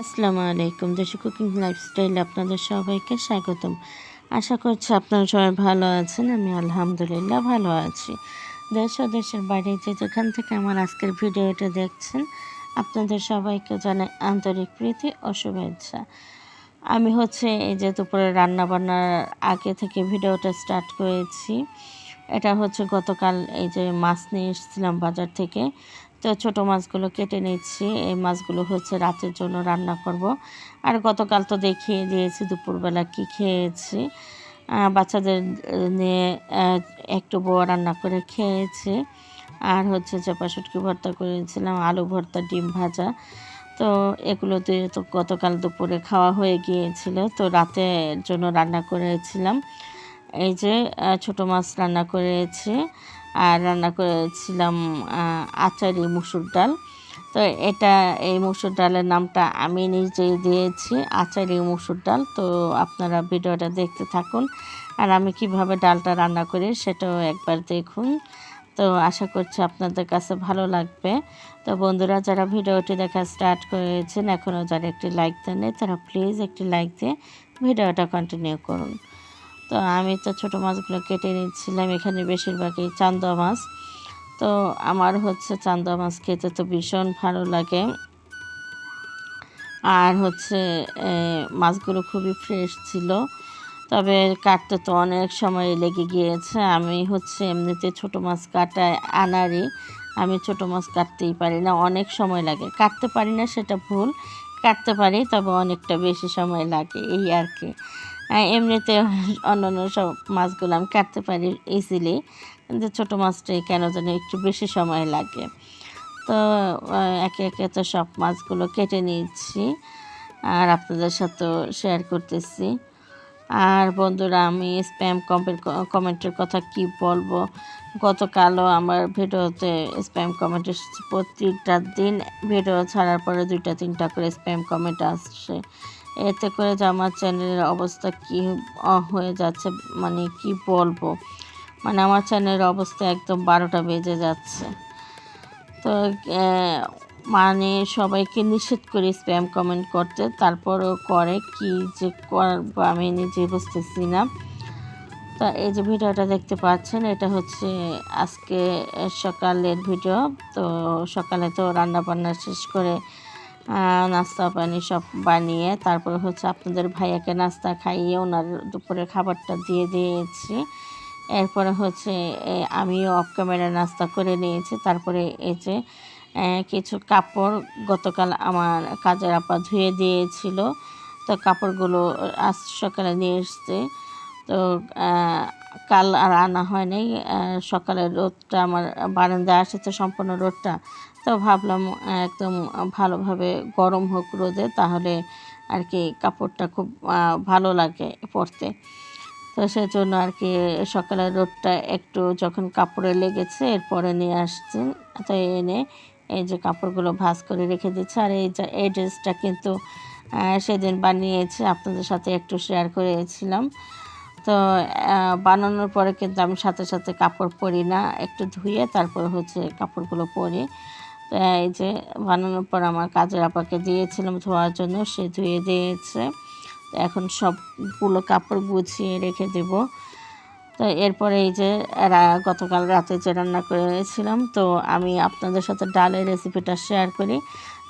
আসসালামু আলাইকুম। দেশি কুকিং লাইফস্টাইলে আপনাদের সবাইকে স্বাগতম। আশা করছি আপনারা সবাই ভালো আছেন, আমি আলহামদুলিল্লাহ ভালো আছি। দেশ ও দেশের বাইরে যে যেখান থেকে আমার আজকের ভিডিওটা দেখছেন, আপনাদের সবাইকে জানাই আন্তরিক প্রীতি ও শুভেচ্ছা। আমি হচ্ছে এই যে দুপুরে রান্নাবান্নার আগে থেকে ভিডিওটা স্টার্ট করেছি। এটা হচ্ছে গতকাল এই যে মাছ নিয়ে এসেছিলাম বাজার থেকে। তো ছোটো মাছগুলো কেটে নিচ্ছি এই মাছগুলো হচ্ছে রাতের জন্য রান্না করব। আর গতকাল তো দেখিয়ে দিয়েছি, দুপুরবেলা কি খেয়েছি। বাচ্চাদের নিয়ে একটু বড় রান্না করে খেয়েছি। আর হচ্ছে চাপা শুটকি ভর্তা করেছিলাম, আলু ভর্তা, ডিম ভাজা। তো এগুলো দিয়ে তো গতকাল দুপুরে খাওয়া হয়ে গিয়েছিল। তো রাতের জন্য রান্না করেছিলাম। এই যে ছোটো মাছ রান্না করেছি। আর রান্না করেছিলাম আচারি মুসুর ডাল। তো এটা, এই মুসুর ডালের নামটা আমি নিজেই দিয়েছি, আচারি মুসুর ডাল। তো আপনারা ভিডিওটা দেখতে থাকুন। আর আমি কীভাবে ডালটা রান্না করি সেটাও একবার দেখুন। তো আশা করছি আপনাদের কাছে ভালো লাগবে। তো বন্ধুরা, যারা ভিডিওটি দেখা স্টার্ট করেছেন, এখনও যারা একটি লাইক দেন তারা প্লিজ একটি লাইক দিয়ে ভিডিওটা কন্টিনিউ করুন। তো আমি তো ছোটো মাছগুলো কেটে নিচ্ছিলাম, এখানে বেশিরভাগই চান্দা মাছ। তো আমার হচ্ছে চান্দা মাছ খেতে তো ভীষণ ভালো লাগে। আর হচ্ছে মাছগুলো খুবই ফ্রেশ ছিল। তবে কাটতে তো অনেক সময় লেগে গিয়েছে। আমি হচ্ছে এমনিতে ছোট মাছ কাটায় আনারই আমি ছোট মাছ কাটতেই পারি না, অনেক সময় লাগে। কাটতে পারি না সেটা ভুল, কাটতে পারি, তবে অনেকটা বেশি সময় লাগে, এই আর কি। এমনিতে অন্যান্য সব মাছগুলো আমি কাটতে পারি ইজিলি কিন্তু ছোটো মাছটাই কেন জানি একটু বেশি সময় লাগে। তো একে একে তো সব মাছগুলো কেটে নিয়েছি আর আপনাদের সাথেও শেয়ার করতেছি। আর বন্ধুরা, আমি স্প্যাম কমেন্ট কমেন্টের কথা কি বলব? গতকালও আমার ভিডিওতে স্প্যাম কমেন্ট প্রত্যেকটা দিন ভিডিও ছাড়ার পরে দুইটা, তিনটা করে স্প্যাম কমেন্ট আসছে। এতে করে যে আমার চ্যানেলের অবস্থা কি হয়ে যাচ্ছে মানে কি বলব? মানে আমার চ্যানেলের অবস্থা একদম বারোটা বেজে যাচ্ছে। তো মানে সবাইকে নিষেধ করি স্প্যাম কমেন্ট করতে, তারপরও করে কি যে করব আমি নিজে বুঝতেছি না। তা এই যে ভিডিওটা দেখতে পাচ্ছেন, এটা হচ্ছে আজকে সকালের ভিডিও। তো সকালে তো রান্না বান্না শেষ করে নাস্তা পানি সব বানিয়ে, তারপরে হচ্ছে আপনাদের ভাইয়াকে নাস্তা খাইয়ে ওনার দুপুরে খাবারটা দিয়ে দিয়েছি। এরপরে হচ্ছে আমিও অফ ক্যামেরা নাস্তা করে নিয়েছি। তারপরে এই যে কিছু কাপড় গতকাল আমার কাজের আপা ধুয়ে দিয়েছিল। তো কাপড়গুলো আজ সকালে নিয়ে এসছে। তো কাল আর আনা হয় নাই সকালের রোদটা আমার বারান্দায় আসেছে সম্পূর্ণ রোদটা। তো ভাবলাম একদম ভালোভাবে গরম হোক রোদে, তাহলে আর কি কাপড়টা খুব ভালো লাগে পরতে। তো সেজন্য আর কি সকালের রোদটা একটু যখন কাপড়ে লেগেছে, এরপরে নিয়ে আসছে। তো এনে এই যে কাপড়গুলো ভাজ করে রেখে দিচ্ছে আর এই এই ড্রেসটা কিন্তু সেদিন বানিয়েছে, আপনাদের সাথে একটু শেয়ার করেছিলাম। তো বানানোর পরে কিন্তু আমি সাথে সাথে কাপড় পরি না। একটু ধুয়ে তারপর হচ্ছে কাপড়গুলো পরি। এই যে বানানোর পর আমার কাজের আপাকে দিয়েছিলাম ধোয়ার জন্য, সে ধুয়ে দিয়েছে। এখন সবগুলো কাপড় গুছিয়ে রেখে দেব। তো এরপরে এই যে গতকাল রাতে যে রান্না করেছিলাম, তো আমি আপনাদের সাথে ডালের রেসিপিটা শেয়ার করি।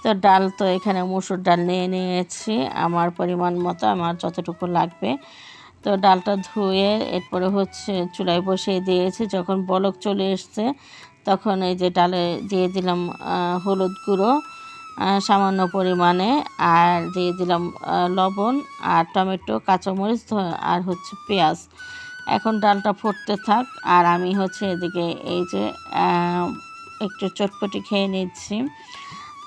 তো ডাল তো এখানে মুসুর ডাল নিয়ে নিয়েছি। আমার পরিমাণ মতো, আমার যতটুকু লাগবে। তো ডালটা ধুয়ে এরপরে হচ্ছে চুলায় বসিয়ে দিয়েছি। যখন বলক চলে এসছে, তখন এই যে ডালে দিয়ে দিলাম হলুদ গুঁড়ো সামান্য পরিমাণে, আর দিয়ে দিলাম লবণ আর টমেটো, কাঁচামরিচ আর হচ্ছে পেঁয়াজ। এখন ডালটা ফুটতে থাক, আর আমি হচ্ছে এদিকে এই যে একটু চটপটি খেয়ে নিচ্ছি।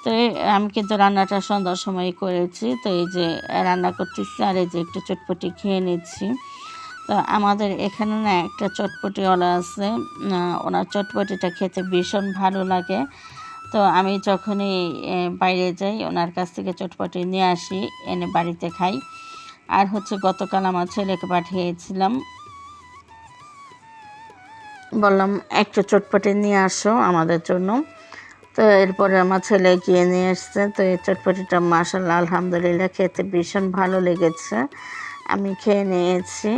তো আমি কিন্তু রান্নাটা সন্ধ্যার সময় করেছি। তো এই যে রান্না করতেছি আর এই যে একটু চটপটি খেয়ে নিচ্ছি। তো আমাদের এখানে না একটা চটপটিওয়ালা আছে। ওনার চটপটিটা খেতে ভীষণ ভালো লাগে। তো আমি যখনই বাইরে যাই, ওনার কাছ থেকে চটপটি নিয়ে আসি, এনে বাড়িতে খাই। আর হচ্ছে গতকাল আমার ছেলেকে পাঠিয়েছিলাম। বললাম, একটু চটপটি নিয়ে আসো আমাদের জন্য। তো এরপরে আমার ছেলে গিয়ে নিয়ে এসছে। তো এই চটপটিটা মাসাল্লাহ আলহামদুলিল্লাহ খেতে ভীষণ ভালো লেগেছে। আমি খেয়ে নিয়েছি।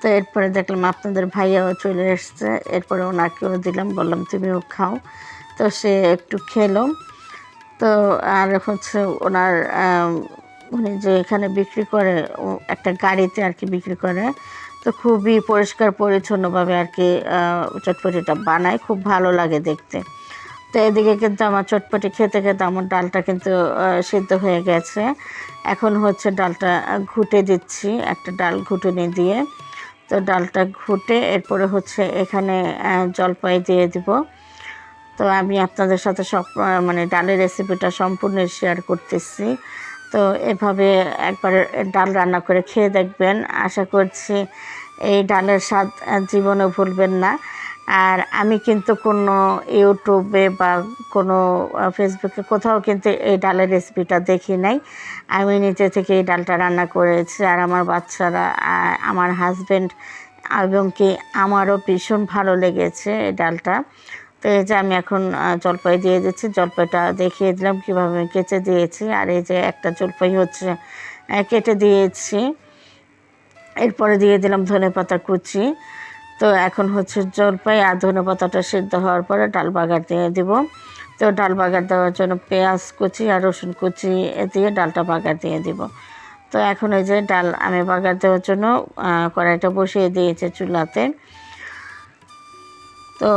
তো এরপরে দেখলাম আপনাদের ভাইয়াও চলে এসছে। এরপরে ওনাকেও দিলাম, বললাম, তুমিও খাও। তো সে একটু খেলো। তো আর হচ্ছে ওনার উনি যে এখানে বিক্রি করে একটা গাড়িতে আর কি বিক্রি করে, তো খুবই পরিষ্কার পরিচ্ছন্নভাবে আর কি চটপটিটা বানায়। খুব ভালো লাগে দেখতে। তো এদিকে কিন্তু আমার চটপটি খেতে খেতে আমার ডালটা কিন্তু সিদ্ধ হয়ে গেছে। এখন হচ্ছে ডালটা ঘুটে দিচ্ছি, একটা ডাল ঘুটুনি দিয়ে। তো ডালটা ঘুটে এরপরে হচ্ছে এখানে জলপাই দিয়ে দিব। তো আমি আপনাদের সাথে সব মানে ডালের রেসিপিটা সম্পূর্ণ শেয়ার করতেছি। তো এভাবে একবার ডাল রান্না করে খেয়ে দেখবেন। আশা করছি এই ডালের স্বাদ জীবনে ভুলবেন না। আর আমি কিন্তু কোনো ইউটিউবে বা কোনো ফেসবুকে কোথাও কিন্তু এই ডালের রেসিপিটা দেখি নাই। আমি নিজে থেকে এই ডালটা রান্না করেছি আর আমার বাচ্চারা আমার হাজব্যান্ড এবং কি আমারও ভীষণ ভালো লেগেছে এই ডালটা। তো এই যে আমি এখন জলপাই দিয়ে দিচ্ছি, জলপাইটা দেখিয়ে দিলাম কীভাবে কেটে দিয়েছি। আর এই যে একটা জলপাই হচ্ছে কেটে দিয়েছি। এরপরে দিয়ে দিলাম ধনে পাতা কুচি। তো এখন হচ্ছে জলপাই আর ধনে পাতাটা সিদ্ধ হওয়ার পরে ডাল বাগার দিয়ে দিব। তো ডাল বাগার দেওয়ার জন্য পেঁয়াজ কুচি আর রসুন কুচি দিয়ে ডালটা বাগার দিয়ে দিব। তো এখন এই যে ডাল আমি বাগার দেওয়ার জন্য কড়াইটা বসিয়ে দিয়েছে চুলাতে। তো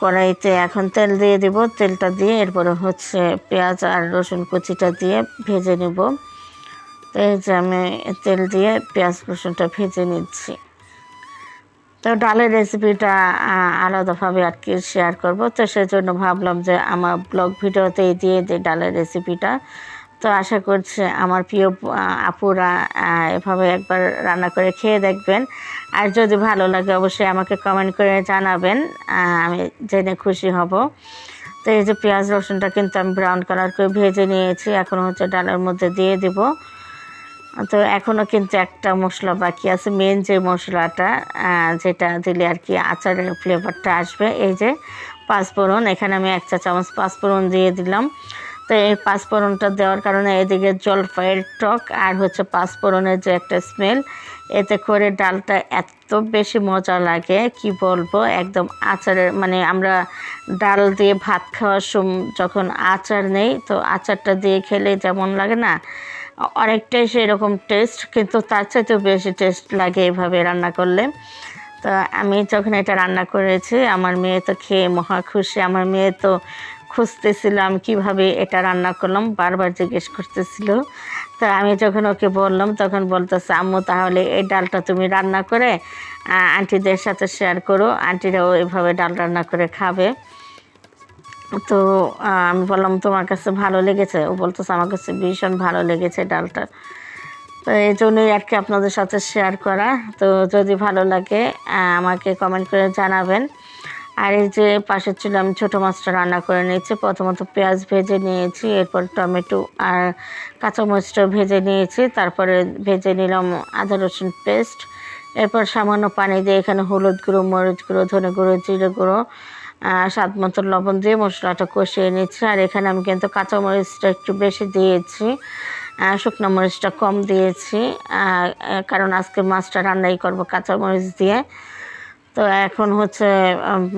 কড়াইতে এখন তেল দিয়ে দিব। তেলটা দিয়ে এরপরে হচ্ছে পেঁয়াজ আর রসুন কুচিটা দিয়ে ভেজে নেব। তো এই যে আমি তেল দিয়ে পেঁয়াজ রসুনটা ভেজে নিচ্ছি। তো ডালের রেসিপিটা আলাদাভাবে আর কি শেয়ার করব। তো সেজন্য ভাবলাম যে আমার ব্লগ ভিডিওতেই দিয়ে দিই ডালের রেসিপিটা তো আশা করছি আমার প্রিয় আপুরা এভাবে একবার রান্না করে খেয়ে দেখবেন। আর যদি ভালো লাগে অবশ্যই আমাকে কমেন্ট করে জানাবেন। আমি জেনে খুশি হব। তো এই যে পেঁয়াজ রসুনটা কিন্তু আমি ব্রাউন কালার করে ভেজে নিয়েছি। এখন হচ্ছে ডালের মধ্যে দিয়ে দিব। তো এখনও কিন্তু একটা মশলা বাকি আছে মেন যে মশলাটা যেটা দিলে আর কি আচারের ফ্লেভারটা আসবে, এই যে পাঁচফোড়ন, এখানে আমি এক চা চামচ পাঁচফোড়ন দিয়ে দিলাম। তো এই পাঁচফোড়নটা দেওয়ার কারণে এদিকে জলপাইয়ের টক আর হচ্ছে পাঁচফোড়নের যে একটা স্মেল এতে করে ডালটা এত বেশি মজা লাগে, কি বলব, একদম আচারের মানে আমরা ডাল দিয়ে ভাত খাওয়ার সময় যখন আচার নেই, তো আচারটা দিয়ে খেলে যেমন লাগে না অনেকটাই সেরকম টেস্ট কিন্তু তার চাইতেও বেশি টেস্ট লাগে এভাবে রান্না করলে। তো আমি যখন এটা রান্না করেছি, আমার মেয়ে তো খেয়ে মহা খুশি। আমার মেয়ে তো খুঁজতেছিল আমি কীভাবে এটা রান্না করলাম, বারবার জিজ্ঞেস করতেছিল। তো আমি যখন ওকে বললাম, তখন বলতেছে, আম্মু, তাহলে এই ডালটা তুমি রান্না করে আন্টিদের সাথে শেয়ার করো। আন্টিরাও এভাবে ডাল রান্না করে খাবে। তো আমি বললাম, তোমার কাছে ভালো লেগেছে? ও বলতেছে, আমার কাছে ভীষণ ভালো লেগেছে ডালটা। তো এই জন্যই আর কি আপনাদের সাথে শেয়ার করা। তো যদি ভালো লাগে আমাকে কমেন্ট করে জানাবেন। আর এই যে পাশের ছিল, আমি ছোটো মাছটা রান্না করে নিয়েছি। প্রথমত পেঁয়াজ ভেজে নিয়েছি, এরপর টমেটো আর কাঁচামরিচটা ভেজে নিয়েছি। তারপরে ভেজে নিলাম আদা রসুন পেস্ট এরপর সামান্য পানি দিয়ে এখানে হলুদ গুঁড়ো, মরিচ গুঁড়ো, ধনে গুঁড়ো, জিরে গুঁড়ো স্বাদ মতো লবণ দিয়ে মশলাটা কষিয়ে নিচ্ছি। আর এখানে আমি কিন্তু কাঁচামরিচটা একটু বেশি দিয়েছি শুকনো মরিচটা কম দিয়েছি কারণ আজকে মাছটা রান্নাই করব কাঁচামরিচ দিয়ে। তো এখন হচ্ছে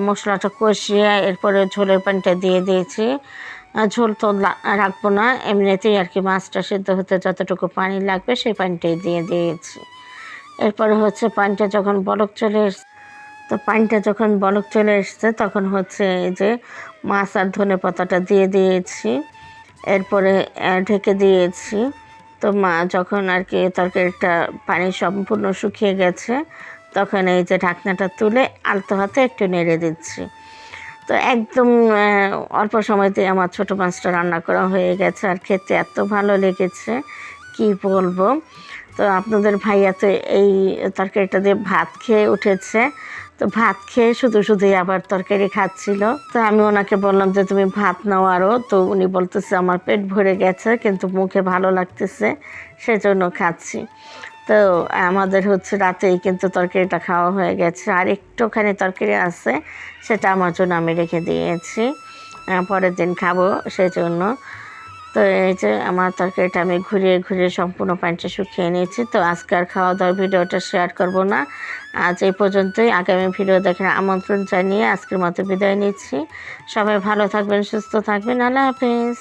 মশলাটা কষিয়ে এরপরে ঝোলের পানিটা দিয়ে দিয়েছি। ঝোল তো রাখব না, এমনিতেই আর কি মাছটা সিদ্ধ হতে যতটুকু পানি লাগবে সেই পানিটাই দিয়ে দিয়েছি। এরপরে হচ্ছে পানিটা যখন বলক চলে তো পানিটা যখন বলক চলে এসছে, তখন হচ্ছে এই যে মাছ আর ধনে পাতাটা দিয়ে দিয়েছি। এরপরে ঢেকে দিয়েছি। তো মা যখন আর কি তরকারিটা পানি সম্পূর্ণ শুকিয়ে গেছে, তখন এই যে ঢাকনাটা তুলে আলতো হাতে একটু নেড়ে দিচ্ছি। তো একদম অল্প সময়তে আমার ছোটো মাছটা রান্না করা হয়ে গেছে। আর খেতে এত ভালো লেগেছে, কি বলব? তো আপনাদের ভাইয়া তো এই তরকারিটা দিয়ে ভাত খেয়ে উঠেছে। তো ভাত খেয়ে শুধু শুধুই আবার তরকারি খাচ্ছিল। তো আমি ওনাকে বললাম যে, তুমি ভাত নাও আরও তো উনি বলতেছে, আমার পেট ভরে গেছে, কিন্তু মুখে ভালো লাগতেছে, সেজন্য খাচ্ছি। তো আমাদের হচ্ছে রাতেই কিন্তু তরকারিটা খাওয়া হয়ে গেছে। আর একটুখানি তরকারি আছে, সেটা আমার জন্য আমি রেখে দিয়েছি। পরের দিন খাব সেই জন্য তো এই যে আমার তরকারিটা আমি ঘুরিয়ে ঘুরিয়ে সম্পূর্ণ পানিটা শুকিয়ে নিয়েছি। তো আজকে আর খাওয়া দাওয়ার ভিডিওটা শেয়ার করব না। আজ এই পর্যন্তই। আগামী ভিডিও দেখার আমন্ত্রণ জানিয়ে আজকের মতো বিদায় নিচ্ছি। সবাই ভালো থাকবেন, সুস্থ থাকবেন। আল্লাহ হাফেজ।